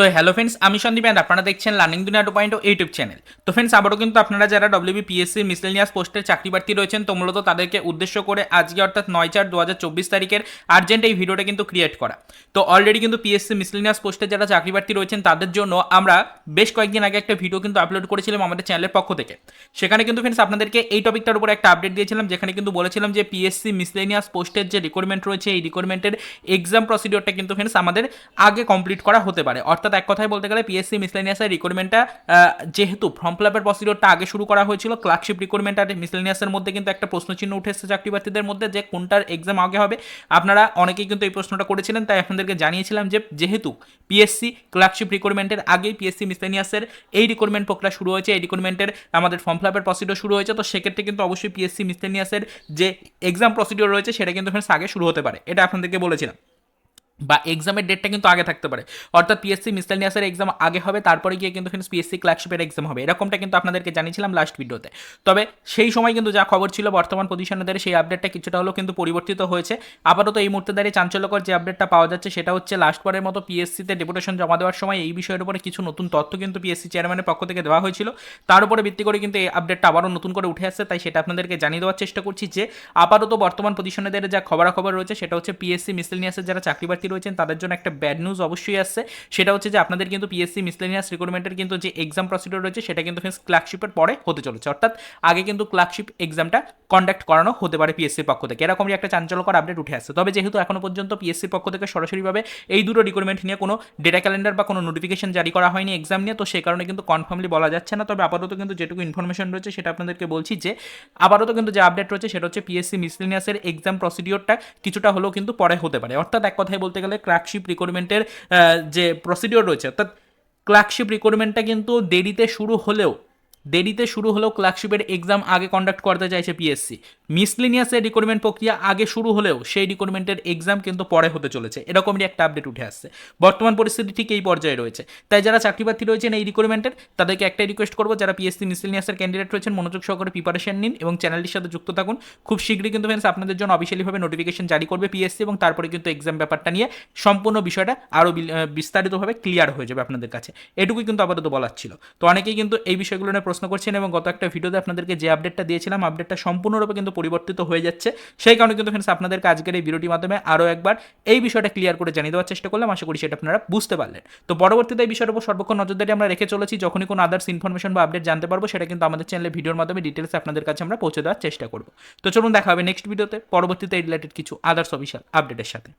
তো hello friends আমি Sandeep and আপনারা দেখছেন learning Duniya two point YouTube channel তো ফ্রেন্ডস আবারও কিন্তু আপনারা যারা ডব্লিউবি পিএসসি মিসলেনিয়াস পোস্টের চাকরি প্রার্থী রয়েছেন, তো মূলত তাদেরকে উদ্দেশ্য করে আজকে অর্থাৎ নয় চার দু হাজার চব্বিশ তারিখের আর্জেন্ট এই ভিডিওটা কিন্তু ক্রিয়েট করা। তো অলরেডি কিন্তু পিএসসি মিসলেনিয়াস পোস্টে যারা চাকরি প্রার্থী রয়েছেন, তাদের জন্য আমরা বেশ কয়েকদিন আগে একটা ভিডিও কিন্তু আপলোড করেছিলাম আমাদের চ্যানেলের পক্ষ থেকে। সেখানে কিন্তু ফ্রেন্ডস আপনাদেরকে এই টপিকটার উপর একটা আপডেট দিয়েছিলাম, যেখানে কিন্তু বলেছিলাম যে পিএসসি মিসলেনিয়াস পোস্টের যে রিকোয়ারমেন্ট রয়েছে, এই রিকোয়ারমেন্টের এক্সাম প্রসিডিওরটা কিন্তু ফ্রেন্ডস আমাদের আগে কমপ্লিট করা হতে পারে। অর্থাৎ এক কথায় বলতে গেলে পিএসসি মিসলেনিয়াসের রিক্রুটমেন্টটা যেহেতু ফর্ম ফিল আপের প্রসিডিওরটা আগে শুরু করা হয়েছিল ক্লার্কশিপ রিক্রুটমেন্ট আর মিসলেনিয়াসের মধ্যে কিন্তু একটা প্রশ্নচিহ্ন উঠে এসেছে চাকরি প্রার্থীদের মধ্যে যে কোনটার এক্সাম আগে হবে। আপনারা অনেকেই কিন্তু এই প্রশ্নটা করেছিলেন, তাই আপনাদেরকে জানিয়েছিলাম যে যেহেতু পিএসসি ক্লার্কশিপ রিক্রুটমেন্টের আগেই পিএসসি মিসলেনিয়াসের এই রিক্রুটমেন্ট প্রক্রিয়া শুরু হয়েছে, এই রিক্রুটমেন্টের আমাদের ফর্ম ফিল আপের প্রসিডিওর শুরু হয়েছে, তো সেক্ষেত্রে কিন্তু অবশ্যই পিএসসি মিসলেনিয়াসের যে এক্সাম প্রসিডিওর রয়েছে, সেটা কিন্তু ফ্রেন্ডস আগে শুরু হতে পারে। এটা আপনাদেরকে বলেছিলাম। বা এক্সামের ডেটটা কিন্তু আগে থাকতে পারে। অর্থাৎ পিএসসি মিসলেনিয়াসের এক্সাম আগে হবে, তারপরে গিয়ে কিন্তু পিএসসি ক্লার্কশিপের এক্সাম হবে। এরকমটা কিন্তু আপনাদেরকে জানিয়েছিলাম লাস্ট ভিডিওতে তবে সেই সময় কিন্তু যা খবর ছিল বর্তমান পজিশনে দাঁড়িয়ে সেই আপডেটটা কিছুটা হলেও কিন্তু পরিবর্তিত হয়েছে। আপাতত এই মুহূর্তে দাঁড়িয়ে চাঞ্চল্যকর যে আপডেটটা পাওয়া যাচ্ছে, সেটা হচ্ছে লাস্ট বারের মতো পিএসসিতে ডেপুটেশন জমা দেওয়ার সময় এই বিষয়ের উপরে কিছু নতুন তথ্য কিন্তু পিএসসি চেয়ারম্যানের পক্ষ থেকে দেওয়া হয়েছিল। তার উপরে ভিত্তি করে কিন্তু এই আপডেটটা আবারও নতুন করে উঠে আসছে, তাই সেটা আপনাদেরকে জানিয়ে দেওয়ার চেষ্টা করছি যে, আপাতত বর্তমান পজিশনে দাঁড়িয়ে যা খবরাখবর রয়েছে, সেটা হচ্ছে পিএসসি মিসলেনিয়াসের যারা চাকরি রয়েছেন, তাদের জন্য একটা ব্যাড নিউজ অবশ্যই আসছে। সেটা হচ্ছে যে আপনাদের কিন্তু পিএসসি মিসলেনিয়াস রিক্রুটমেন্টের কিন্তু যে এক্সাম প্রসিডিওর রয়েছে, সেটা কিন্তু ক্লার্কশিপের পরে হতে চলেছে। অর্থাৎ আগে কিন্তু ক্লার্কশিপ এক্সামটা কন্ডাক্ট করানো হতে পারে পিএসসির পক্ষ থেকে। এরকমই একটা চাঞ্চল্যকর আপডেট উঠে আসছে। তবে যেহেতু এখনও পর্যন্ত পিএসসির পক্ষ থেকে সরাসরিভাবে এই দুটো রিক্রুটমেন্ট নিয়ে কোনো ডেটা ক্যালেন্ডার বা কোনো নোটিফিকেশন জারি করা হয়নি এক্সাম নিয়ে, তো সেই কারণে কিন্তু কনফার্মলি বলা যাচ্ছে না। তবে আপাতত কিন্তু যেটুকু ইনফরমেশন রয়েছে সেটা আপনাদেরকে বলছি যে, আপাতত কিন্তু যে আপডেট রয়েছে সেটা হচ্ছে পিএসসি মিসলিনিয়াসের এক্সাম প্রসিডিওরটা কিছুটা হলেও কিন্তু পরে হতে পারে। অর্থাৎ এক কথায় বলতে গেলে ক্লার্কশিপ রিক্রুটমেন্টের যে প্রসিডিওর রয়েছে, অর্থাৎ ক্লার্কশিপ রিক্রুটমেন্টটা কিন্তু দেরিতে শুরু হলেও দেরিতে শুরু হলেও ক্লার্কশিপের এক্সাম আগে কন্ডাক্ট করতে চাইছে পিএসসি। মিসলিনিয়াসের রিক্রুটমেন্ট প্রক্রিয়া আগে শুরু হলেও সেই রিক্রুটমেন্টের এক্সাম কিন্তু পরে হতে চলেছে। এরকমই একটা আপডেট উঠে আসছে। বর্তমান পরিস্থিতি ঠিক এই পর্যায়ে রয়েছে। তাই যারা চাকরি প্রার্থী রয়েছেন এই রিক্রুটমেন্টের, তাদেরকে একটাই রিকোয়েস্ট করব, যারা পিএসসি মিসলিনিয়াসের ক্যান্ডিডেট রয়েছেন, মনোযোগ সহকারে প্রিপারেশন নিন এবং চ্যানেলটির সাথে যুক্ত থাকুন। খুব শীঘ্রই কিন্তু ফ্রেন্ডস আপনাদের জন্য অফিসিয়ালিভাবে নোটিফিকেশন জারি করবে পিএসসি এবং তারপরে কিন্তু এক্সাম ব্যাপারটা নিয়ে সম্পূর্ণ বিষয়টা আরও বিস্তারিতভাবে ক্লিয়ার হয়ে যাবে আপনাদের কাছে। এটুকুই কিন্তু আপাতত বলার ছিল। তো অনেকেই কিন্তু এই বিষয়গুলো নিয়ে প্রশ্ন করছেন এবং গত একটা ভিডিওতে আপনাদেরকে যে আপডেটটা দিয়েছিলাম আপডেটটা সম্পূর্ণরূপে কিন্তু পরিবর্তিত হয়ে যাচ্ছে। সেই কারণে কিন্তু ফ্রেন্ডস আপনাদেরকে আজকের এই ভিডিওটির মাধ্যমে আরও একবার এই বিষয়টা ক্লিয়ার করে জানিয়ে দেওয়ার চেষ্টা করলাম। আশা করি সেটা আপনারা বুঝতে পারলেন। তো পরবর্তীতে এই বিষয়ের উপর সর্বক্ষণ নজরদারি আমরা রেখে চলেছি। যখনই কোনো আদার্স ইনফরমেশন বা আপডেট জানতে পারব, সেটা কিন্তু আমাদের চ্যানেলে ভিডিওর মাধ্যমে ডিটেলস আপনাদের কাছে আমরা পৌঁছে দেওয়ার চেষ্টা করব। তো চলুন দেখা হবে নেক্সট ভিডিওতে পরবর্তীতে রিলেটেড কিছু আদার্স অফিসিয়াল আপডেটের সাথে।